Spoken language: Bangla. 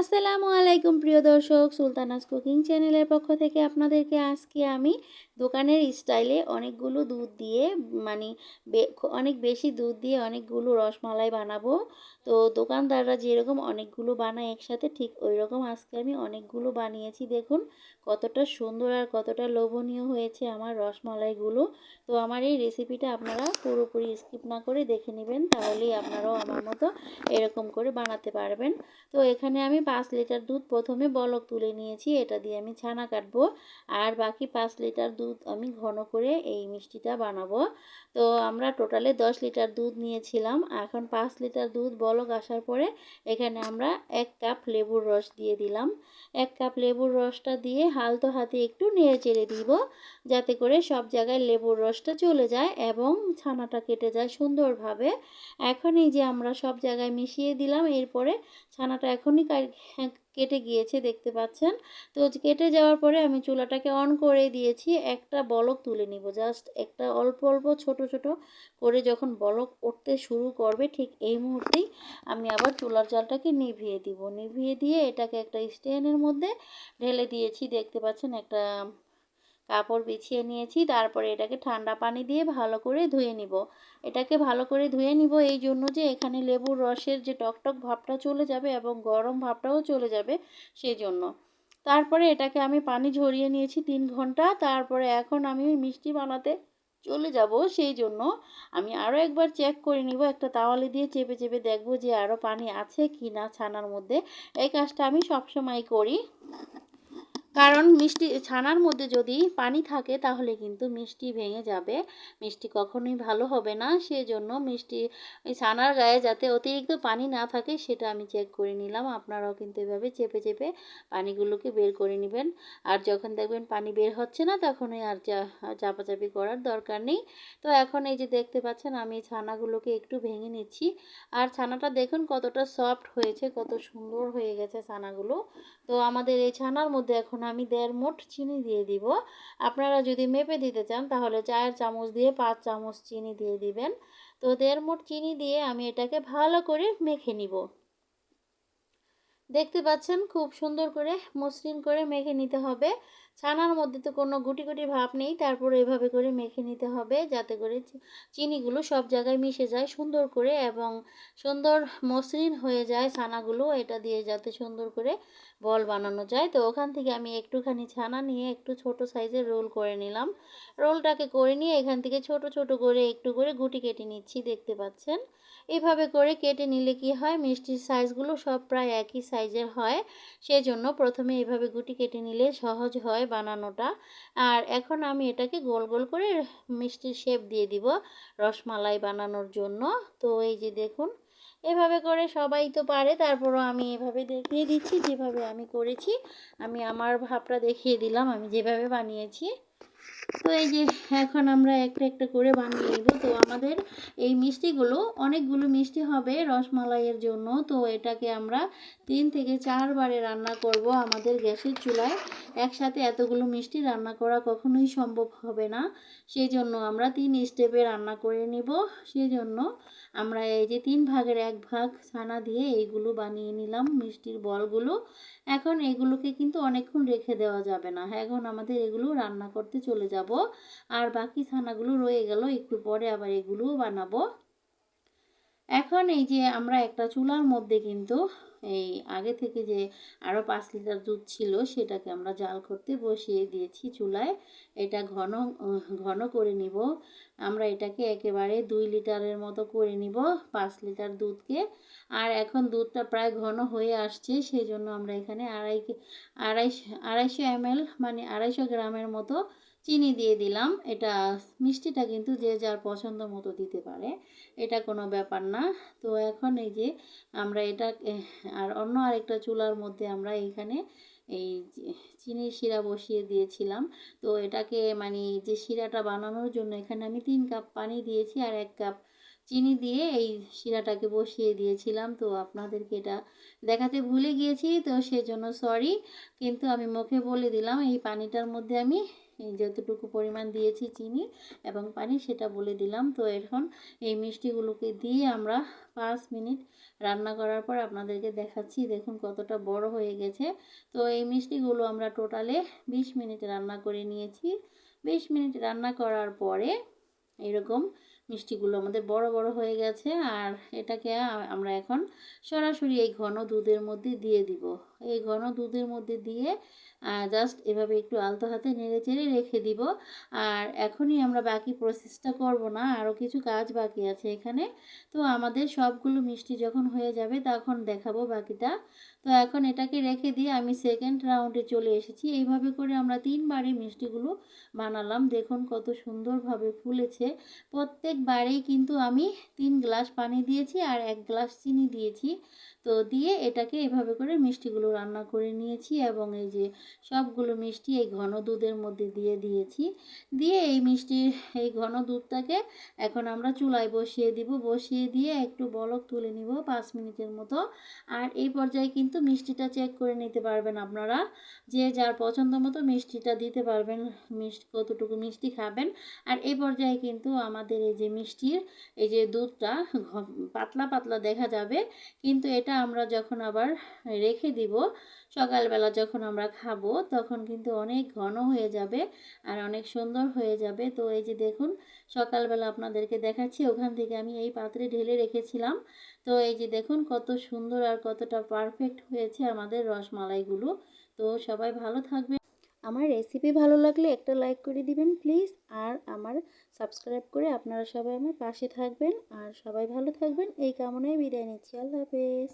আসসালামু আলাইকুম প্রিয় দর্শক, সুলতানাস কুকিং চ্যানেলের পক্ষ থেকে আপনাদেরকে আজকে আমি দোকানের স্টাইলে অনেকগুলো দুধ দিয়ে মানে অনেক বেশি দুধ দিয়ে অনেকগুলো রসমালাই বানাবো। তো দোকানদাররা যেরকম অনেকগুলো বানায় একসাথে, ঠিক ওই রকম আজকে আমি অনেকগুলো বানিয়েছি। দেখুন কতটা সুন্দর আর কতটা লোভনীয় হয়েছে আমার রসমালাইগুলো। তো আমার এই রেসিপিটা আপনারা পুরোপুরি স্কিপ না করে দেখে নেবেন, তাহলেই আপনারাও আমার মতো এরকম করে বানাতে পারবেন। তো এখানে আমি পাঁচ লিটার দুধ প্রথমে বলক তুলে নিয়েছি, এটা দিয়ে আমি ছানা কাটবো। আর বাকি পাঁচ লিটার দুধ আমি ঘন করে এই মিষ্টিটা বানাবো। তো আমরা টোটালে দশ লিটার দুধ নিয়েছিলাম। এখন পাঁচ লিটার দুধ বলক আসার পরে এখানে আমরা এক কাপ লেবুর রস দিয়ে দিলাম। এক কাপ লেবুর রসটা দিয়ে হালতো হাতে একটু নেড়ে চেড়ে দিব, যাতে করে সব জায়গায় লেবুর রসটা চলে যায় এবং ছানাটা কেটে যায় সুন্দরভাবে। এখন এই যে আমরা সব জায়গায় মিশিয়ে দিলাম, এরপরে ছানাটা এখনই কেটে গিয়েছে, দেখতে পাচ্ছেন? তো কেটে যাওয়ার পরে আমি চুলাটাকে অন করে দিয়েছি। একটা বলক তুলে নিব। জাস্ট একটা অল্প অল্প, ছোট ছোট করে যখন বলক উঠতে শুরু করবে, ঠিক এই মুহূর্তেই আমি আবার চুলার জালটাকে নিভিয়ে দিব। নিভিয়ে দিয়ে এটাকে একটা স্ট্যান্ডের মধ্যে ঢেলে দিয়েছি। দেখতে পাচ্ছেন একটা কাপড় বিছিয়ে নিয়েছি, তারপরে এটাকে ঠান্ডা পানি দিয়ে ভালো করে ধুয়ে নিব। এটাকে ভালো করে ধুয়ে নিব এই জন্য যে এখানে লেবুর রসের যে টকটক ভাবটা চলে যাবে এবং গরম ভাবটাও চলে যাবে সেই জন্য তারপরে এটাকে আমি পানি ঝরিয়ে নিয়েছি তিন ঘণ্টা, তারপরে এখন আমি মিষ্টি বানাতে চলে যাব সেই জন্য আমি আরও একবার চেক করে নিব, একটা তাওয়ালে দিয়ে চেপে চেপে দেখব যে আরও পানি আছে কি না ছানার মধ্যে। এই কাজটা আমি সবসময় করি। কারণ মিষ্টি ছানার মধ্যে যদি পানি থাকে তাহলে কিন্তু মিষ্টি ভেঙে যাবে। মিষ্টি কখনোই ভালো হবে না। সেজন্য মিষ্টি ছানার গায়ে যাতে অতিরিক্ত পানি না থাকে সেটা আমি চেক করে নিলাম। আপনারাও কিন্তু এভাবে চেপে চেপে পানিগুলোকে বের করে নেবেন। আর যখন দেখবেন পানি বের হচ্ছে না তখনই আর চাপাচাপি করার দরকার নেই। তো এখন এই যে দেখতে পাচ্ছেন আমি ছানাগুলোকে একটু ভেঙে নিচ্ছি। আর ছানাটা দেখুন কতটা সফট হয়েছে, কত সুন্দর হয়ে গেছে ছানাগুলো। তো আমাদের এই ছানার মধ্যে এখন আমি দেড় মুঠ চিনি দিয়ে দিব। আপনারা যদি মেপে দিতে চান, তাহলে চায়ের চামচ দিয়ে পাঁচ চামচ চিনি দিয়ে দিবেন। তো দেড় মুঠ চিনি দিয়ে আমি এটাকে ভালো করে মেখে নিব। দেখতে পাচ্ছেন খুব সুন্দর করে মসৃণ করে মেখে নিতে হবে। ছানার মধ্যে তো কোনো গুটি গুটি ভাব নেই, তারপর এভাবে করে মেখে নিতে হবে যাতে করে চিনিগুলো সব জায়গায় মিশে যায় সুন্দর করে এবং সুন্দর মসৃণ হয়ে যায় ছানাগুলো, এটা দিয়ে যাতে সুন্দর করে বল বানানো যায়। তো ওখান থেকে আমি একটুখানি ছানা নিয়ে একটু ছোট সাইজের রোল করে নিলাম। রোলটাকে করে নিয়ে এখান থেকে ছোট ছোট করে একটু করে গুটি কেটে নিচ্ছি, দেখতে পাচ্ছেন। এভাবে করে কেটে নিলে কি হয়? মিষ্টির সাইজগুলো সব প্রায় একই সাইজের হয়। সেজন্য প্রথমে এভাবে গুটি কেটে নিলে সহজ হয় বানানোটা। আর এখন আমি এটাকে গোল গোল করে মিষ্টির শেপ দিয়ে দিব রসমালাই বানানোর জন্য। তো এই যে দেখুন, এভাবে করে সবাই তো পারে। তারপরও আমি এভাবে দেখিয়ে দিচ্ছি, যেভাবে আমি করেছি। আমি আমার ভাবটা দেখিয়ে দিলাম, আমি যেভাবে বানিয়েছি। তো এই যে এখন আমরা একটা একটা করে বানিয়ে নেব। তো আমাদের এই মিষ্টিগুলো, অনেকগুলো মিষ্টি হবে রসমালাইয়ের জন্য। তো এটাকে আমরা তিন থেকে চারবারে রান্না করব আমাদের গ্যাসের চুলায়। একসাথে এতগুলো মিষ্টি রান্না করা কখনোই সম্ভব হবে না। সেই জন্য আমরা তিন স্টেপে রান্না করে নেব। সেই জন্য আমরা এই যে তিন ভাগের এক ভাগ ছানা দিয়ে এইগুলো বানিয়ে নিলাম মিষ্টির বলগুলো। এখন এগুলোকে কিন্তু অনেকক্ষণ রেখে দেওয়া যাবে না। এখন আমাদের এগুলো রান্না করতে চলে যাব। আর বাকি ছানাগুলো রয়ে গেল, একটু পরে আবার এগুলোও বানাবো। এখন এই যে আমরা একটা চুলার মধ্যে কিন্তু এই আগে থেকে যে আরও পাঁচ লিটার দুধ ছিল, সেটাকে আমরা জাল করতে বসিয়ে দিয়েছি চুলায়। এটা ঘন ঘন করে নিব। আমরা এটাকে একেবারে দুই লিটারের মতো করে নিব, পাঁচ লিটার দুধকে। আর এখন দুধটা প্রায় ঘন হয়ে আসছে সেই জন্য আমরা এখানে আড়াই আড়াইশো আড়াইশো এমএল মানে আড়াইশো গ্রামের মতো চিনি দিয়ে দিলাম। এটা মিষ্টিটা কিন্তু যে যার পছন্দ মতো দিতে পারে। এটা কোনো ব্যাপার না। তো এখন এই যে আমরা এটা আর অন্য আরেকটা চুলার মধ্যে আমরা এইখানে এই চিনির শিরা বসিয়ে দিয়েছিলাম। তো এটাকে মানে যে শিরাটা বানানোর জন্য এখানে আমি তিন কাপ পানি দিয়েছি আর এক কাপ চিনি দিয়ে এই শিরাটাকে বসিয়ে দিয়েছিলাম। তো আপনাদেরকে এটা দেখাতে ভুলে গিয়েছি। তো সেজন্য সরি। কিন্তু আমি মুখে বলে দিলাম, এই পানিটার মধ্যে আমি যতটুকু পরিমাণ দিয়েছি চিনি এবং পানি সেটা বলে দিলাম। তো এখন এই মিষ্টিগুলোকে দিয়ে আমরা পাঁচ মিনিট রান্না করার পর আপনাদেরকে দেখাচ্ছি। দেখুন কতটা বড় হয়ে গেছে। তো এই মিষ্টিগুলো আমরা টোটালে বিশ মিনিট রান্না করে নিয়েছি। বিশ মিনিট রান্না করার পরে এরকম মিষ্টিগুলো আমাদের বড় বড় হয়ে গেছে। আর এটাকে আমরা এখন সরাসরি এই ঘন দুধের মধ্যে দিয়ে দিব। এই ঘন দুধের মধ্যে দিয়ে জাস্ট এভাবে একটু আলতো হাতে নেড়ে চেড়ে রেখে দিব। আর এখনই আমরা বাকি প্রসেসটা করব না আরও কিছু কাজ বাকি আছে এখানে। তো আমাদের সবগুলো মিষ্টি যখন হয়ে যাবে, তখন দেখাবো বাকিটা। তো এখন এটাকে রেখে দিয়ে আমি সেকেন্ড রাউন্ডে চলে এসেছি। এইভাবে করে আমরা তিনবারই মিষ্টিগুলো বানালাম। দেখুন কত সুন্দরভাবে ফুলেছে। প্রত্যেকবারেই কিন্তু আমি তিন গ্লাস পানি দিয়েছি আর এক গ্লাস চিনি দিয়েছি। তো দিয়ে এটাকে এভাবে করে মিষ্টিগুলো রান্না করে নিয়েছি এবং এই যে সবগুলো মিষ্টি এই ঘন দুধের মধ্যে দিয়ে দিয়েছি। দিয়ে এই মিষ্টির এই ঘন দুধটাকে এখন আমরা চুলায় বসিয়ে দিব। বসিয়ে দিয়ে একটু বলক তুলে নিব পাঁচ মিনিটের মতো। আর এই পর্যায়ে কিন্তু মিষ্টিটা চেক করে নিতে পারবেন আপনারা। যে যার পছন্দ মতো মিষ্টিটা দিতে পারবেন, মিষ্টি কতটুকু মিষ্টি খাবেন। আর এই পর্যায়ে কিন্তু আমাদের এই যে মিষ্টির, এই যে দুধটা পাতলা পাতলা দেখা যাবে। কিন্তু এটা আমরা যখন আবার রেখে দিব সকালবেলা যখন আমরা খাব, তখন কিন্তু অনেক ঘন হয়ে যাবে আর অনেক সুন্দর হয়ে যাবে। তো এই যে দেখুন, সকালবেলা আপনাদেরকে দেখাচ্ছি, ওখান থেকে আমি এই পাত্রে ঢেলে রেখেছিলাম। তো এই যে দেখুন, কত সুন্দর আর কতটা পারফেক্ট হয়েছে আমাদের রসমালাইগুলো। তো সবাই ভালো থাকবে আমার রেসিপি ভালো লাগলে একটা লাইক করে দিবেন প্লিজ আর আমার সাবস্ক্রাইব করে আপনারা সবাই আমার পাশে থাকবেন। আর সবাই ভালো থাকবেন। এই কামনায় বিদায় নিচ্ছি। আল্লাহ হাফেজ।